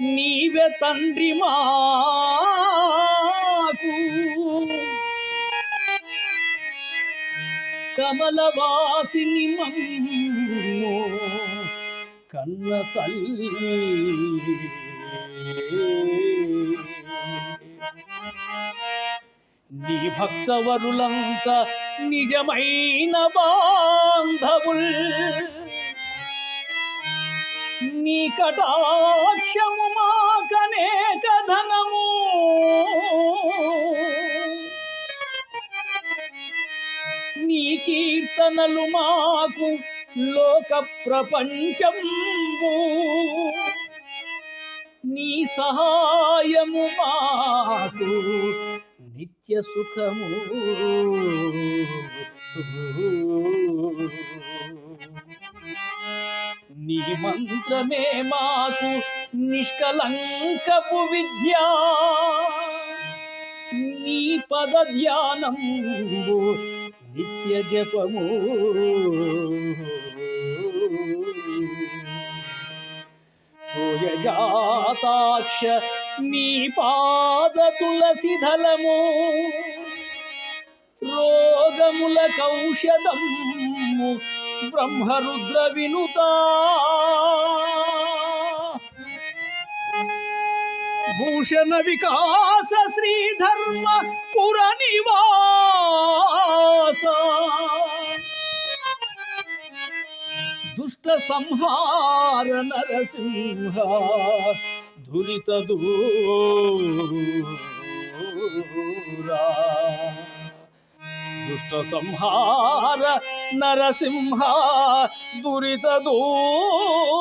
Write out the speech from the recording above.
నీవే తండ్రి మాకు. కమలవాసిని మమ్మో కన్న తల్లి. నీ భక్తవరులంతా నిజమైన బాంధవుల్. నీ కటాక్షము మాకనేక ధనము నీ కీర్తనలు మాకు లోక ప్రపంచంబు. నీ సహాయము మాకు నిత్య సుఖము. నీ మంత్రమే మాకు నిష్కలంకపు విద్య. నీ పద ధ్యానం నిత్య జపము. జాతాక్ష నీ పాద తులసి ధలము. రోగముల కౌషధము బ్రహ్మరుద్ర వినుత భూషణ వికాస శ్రీధర్మ పుర నివాస దుష్ట సంహార నరసింహ దురిత దూరా. దుష్ట సంహార నరసింహ దురిత దూరా